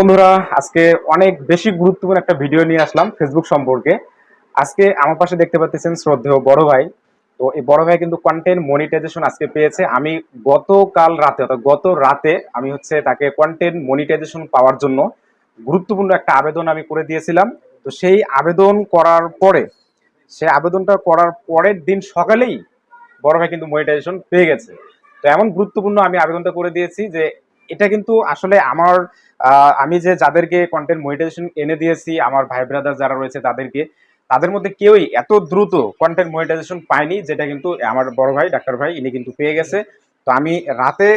বন্ধুরা, আজকে অনেক বেশি গুরুত্বপূর্ণ একটা ভিডিও নিয়ে আসলাম ফেসবুক সম্পর্কে। আজকে আমার পাশে দেখতে পাচ্ছেন শ্রদ্ধেয় বড় ভাই। তো এই বড় ভাই কিন্তু কন্টেন্ট মনিটাইজেশন আজকে পেয়েছে। আমি গতকাল রাতে, অর্থাৎ গত রাতে আমি হচ্ছে তাকে কন্টেন্ট মনিটাইজেশন পাওয়ার জন্য গুরুত্বপূর্ণ একটা আবেদন আমি করে দিয়েছিলাম। তো সেই আবেদন করার পরে, সেই আবেদনটা করার পরের দিন সকালেই বড় ভাই কিন্তু মনিটাইজেশন পেয়ে গেছে। তো এমন গুরুত্বপূর্ণ আমি আবেদনটা করে দিয়েছি যে, এটা কিন্তু আসলে আমার আমি যে যাদেরকে কন্টেন্ট মনিটাইজেশন এনে দিয়েছি, আমার ভাই ব্রাদার যারা রয়েছে তাদেরকে, তাদের মধ্যে কেউই এত দ্রুত কন্টেন্ট মনিটাইজেশন পায়নি, যেটা কিন্তু আমার বড় ভাই, ডাক্তার ভাই, ইনি কিন্তু পেয়ে গেছে। তো আমি রাতে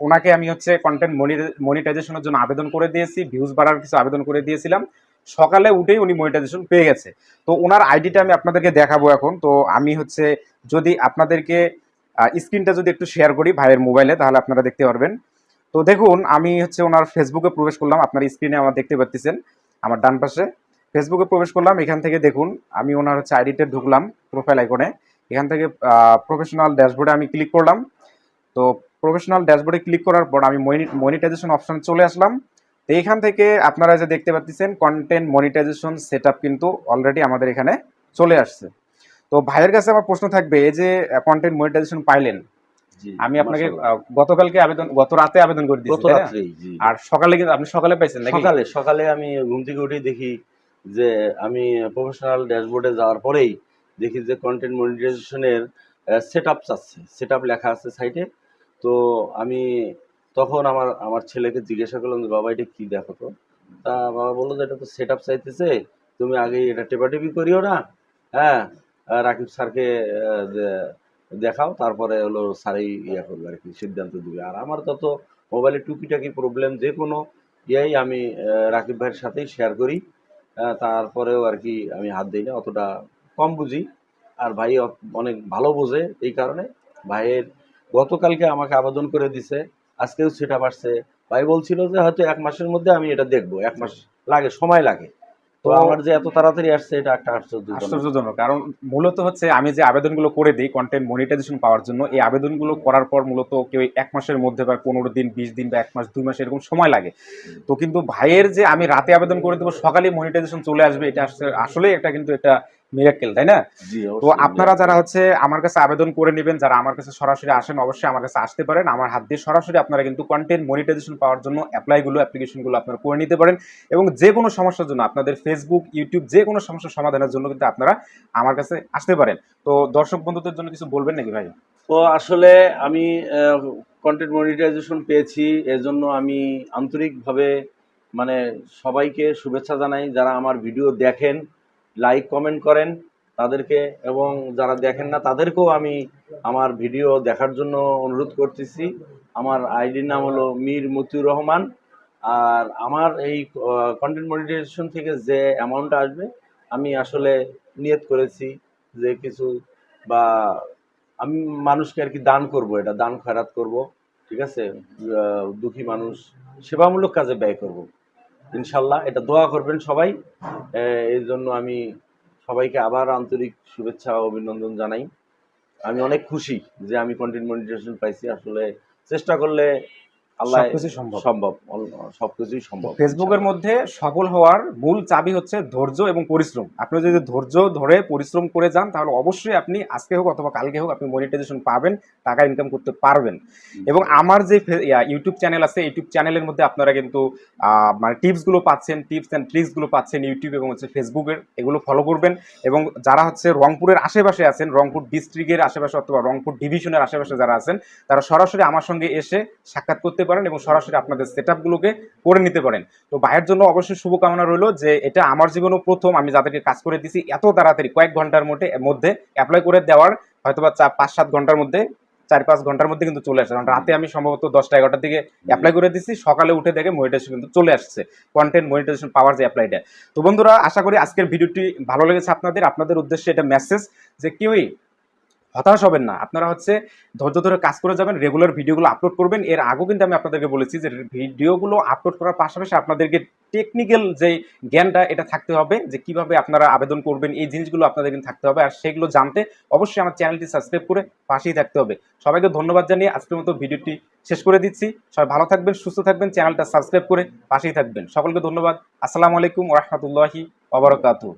ওনাকে আমি হচ্ছে কন্টেন্ট মনিটাইজেশনের জন্য আবেদন করে দিয়েছি ভিউজ বাড়ার কিছু আবেদন করে দিয়েছিলাম। সকালে উঠেই উনি মনিটাইজেশন পেয়ে গেছে। তো ওনার আইডিটা আমি আপনাদেরকে দেখাবো এখন। তো আমি হচ্ছে যদি আপনাদেরকে স্ক্রিনটা যদি একটু শেয়ার করি ভাইয়ের মোবাইলে তাহলে আপনারা দেখতে পারবেন। তো দেখুন, আমি হচ্ছে ওনার ফেসবুকে প্রবেশ করলাম। আপনার স্ক্রিনে আমার দেখতে পাচ্ছেন আমার ডান পাশে। ফেসবুকে প্রবেশ করলাম, এখান থেকে দেখুন, আমি ওনার হচ্ছে আইডিতে ঢুকলাম প্রোফাইল আইকনে এখান থেকে প্রফেশনাল ড্যাশবোর্ডে আমি ক্লিক করলাম। তো প্রফেশনাল ড্যাশবোর্ডে ক্লিক করার পর আমি মনিটাইজেশন অপশন চলে আসলাম। তো এখান থেকে আপনারা যে দেখতে পাচ্ছেন কন্টেন্ট মনিটাইজেশন সেট কিন্তু অলরেডি আমাদের এখানে চলে আসছে। তো ভাইয়ের কাছে আমার প্রশ্ন থাকবে, এই যে কন্টেন্ট মনিটাইজেশন পাইলেন আমি আপনাকে গতকালকে আবেদন গত রাতে আবেদন করে দিয়েছি গত? রাত্রেই, জি। আর সকালে কিন্তু আপনি সকালে পাইছেন নাকি? সকালে সকালে আমি ঘুম থেকে উঠেই দেখি যে আমি প্রফেশনাল ড্যাশবোর্ডে যাওয়ার পরেই দেখি যে কন্টেন্ট মনিটাইজেশনের সেট আপ চাচ্ছে সেট আপ লেখা আছে সাইটে তো আমি তখন আমার আমার ছেলেকে জিজ্ঞাসা করলাম যে বাবা এটা কি দেখো তো? তা বাবা বলল যে এটা তো সেট আপ চাইতেছে তুমি আগে এটা টেপাটেপি করিও না। হ্যাঁ রাকিব স্যারকে দেখাও, তারপরে হলো স্যারই ইয়ে করবে আর কি, সিদ্ধান্ত দিবে। আর আমার তত মোবাইলে টুকিটাকি প্রবলেম যে কোনো ইয়াই আমি রাকিব ভাইয়ের সাথেই শেয়ার করি। তারপরেও আর কি আমি হাত দিই না অতটা কম বুঝি। আর ভাই অনেক ভালো বোঝে এই কারণে। ভাইয়ের গতকালকে আমাকে আবেদন করে দিছে, আজকেও সেটা পারছে ভাই বলছিল যে হয়তো এক মাসের মধ্যে আমি এটা দেখব, এক মাস লাগে, সময় লাগে। তো আমার যে এত তাড়াতাড়ি আসছে এটা একটা আশ্চর্যজনক। কারণ মূলত হচ্ছে আমি যে আবেদনগুলো করে দিই কন্টেন্ট মনিটাইজেশন পাওয়ার জন্য এই আবেদনগুলো করার পর মূলত কেউ এক মাসের মধ্যে বা পনেরো দিন বিশ দিন বা এক মাস দুই মাস এরকম সময় লাগে। তো কিন্তু ভাইয়ের যে আমি রাতে আবেদন করে দেবো সকালে মনিটাইজেশন চলে আসবে এটা আসলে- একটা এটা কিন্তু একটা মিরাক্কেল তাই না? তো আপনারা যারা হচ্ছে আমার কাছে আবেদন করে নেবেন যারা আমার কাছে সরাসরি আসেন অবশ্যই আমার কাছে আসতে পারেন। আমার হাত দিয়ে সরাসরি আপনারা কিন্তু কন্টেন্ট মনিটাইজেশন পাওয়ার জন্য অ্যাপ্লাইগুলো অ্যাপ্লিকেশনগুলো আপনারা করে নিতে পারেন। এবং যে কোনো সমস্যার জন্য আপনাদের ফেসবুক ইউটিউব যে কোনো সমস্যার সমাধানের জন্য কিন্তু আপনারা আমার কাছে আসতে পারেন। তো দর্শক বন্ধুদের জন্য কিছু বলবেন নাকি ভাই? তো আসলে আমি কন্টেন্ট মনিটাইজেশন পেয়েছি এর জন্য আমি আন্তরিকভাবে মানে সবাইকে শুভেচ্ছা জানাই। যারা আমার ভিডিও দেখেন লাইক কমেন্ট করেন তাদেরকে এবং যারা দেখেন না তাদেরকেও আমি আমার ভিডিও দেখার জন্য অনুরোধ করতেছি। আমার আইডির নাম হলো মীর মতিউর রহমান আর আমার এই কন্টেন্ট মনিটাইজেশন থেকে যে অ্যামাউন্ট আসবে, আমি আসলে নিয়ত করেছি যে কিছু বা আমি মানুষকে আর কি দান করব, এটা দান খয়রাত করব, ঠিক আছে? দুঃখী মানুষ সেবামূলক কাজে ব্যয় করব। ইনশাল্লাহ এটা দোয়া করবেন সবাই। এই জন্য আমি সবাইকে আবার আন্তরিক শুভেচ্ছা অভিনন্দন জানাই। আমি অনেক খুশি যে আমি কন্টেন্ট মনিটাইজেশন পাইছি। আসলে চেষ্টা করলে আল্লাহ সবকিছু সম্ভব। সম্ভব সবকিছুই সম্ভব ফেসবুকের মধ্যে সফল হওয়ার মূল চাবি হচ্ছে ধৈর্য এবং পরিশ্রম। আপনি যদি ধৈর্য ধরে পরিশ্রম করে যান তাহলে অবশ্যই আপনি আজকে হোক অথবা কালকে হোক আপনি মনিটাইজেশন পাবেন টাকা ইনকাম করতে পারবেন। এবং আমার যে ইউটিউব চ্যানেল আছে ইউটিউব চ্যানেলের মধ্যে আপনারা কিন্তু আহ, মানে টিপসগুলো পাচ্ছেন টিপস অ্যান্ড ট্রিক্সগুলো পাচ্ছেন ইউটিউব এবং হচ্ছে ফেসবুকের এগুলো ফলো করবেন। এবং যারা হচ্ছে রংপুরের আশেপাশে আছেন রংপুর ডিস্ট্রিক্টের আশেপাশে অথবা রংপুর ডিভিশনের আশেপাশে যারা আছেন তারা সরাসরি আমার সঙ্গে এসে সাক্ষাৎ করতে পারেন এবং সরাসরি আপনাদের সেট আপগুলোকে করে নিতে পারেন। তো ভাইয়ের জন্য অবশ্যই শুভকামনা রইল যে এটা আমার জীবনেও প্রথম, আমি যাদেরকে কাজ করে দিছি এত তাড়াতাড়ি, কয়েক ঘণ্টার মধ্যে মধ্যে অ্যাপ্লাই করে দেওয়ার হয়তোবা চার পাঁচ, সাত ঘণ্টার মধ্যে, চার, পাঁচ ঘণ্টার মধ্যে কিন্তু চলে আসছে কারণ রাতে আমি সম্ভবত দশটা, এগারোটার দিকে অ্যাপ্লাই করে দিচ্ছি সকালে উঠে দেখে মনিটাইজেশন কিন্তু চলে আসছে। কন্টেন্ট মনিটাইজেশন পাওয়ার যে অ্যাপ্লাইটা তো বন্ধুরা, আশা করি আজকের ভিডিওটি ভালো লেগেছে আপনাদের। আপনাদের উদ্দেশ্যে এটা মেসেজ যে কেউই হতাশ হবেন না। আপনারা হচ্ছে ধৈর্য ধরে কাজ করে যাবেন রেগুলার ভিডিওগুলো আপলোড করবেন। এর আগেও কিন্তু আমি আপনাদেরকে বলেছি যে ভিডিওগুলো আপলোড করার পাশাপাশি আপনাদেরকে টেকনিক্যাল যে জ্ঞানটা, এটা থাকতে হবে যে কীভাবে আপনারা আবেদন করবেন, এই জিনিসগুলো আপনাদের কিন্তু থাকতে হবে। আর সেগুলো জানতে অবশ্যই আমার চ্যানেলটি সাবস্ক্রাইব করে পাশেই থাকতে হবে। সবাইকে ধন্যবাদ জানিয়ে আজকের মতো ভিডিওটি শেষ করে দিচ্ছি। সবাই ভালো থাকবেন, সুস্থ থাকবেন, চ্যানেলটা সাবস্ক্রাইব করে পাশেই থাকবেন। সকলকে ধন্যবাদ। আসসালামু আলাইকুম রহমতুল্লাহি ওবরাকাতুহ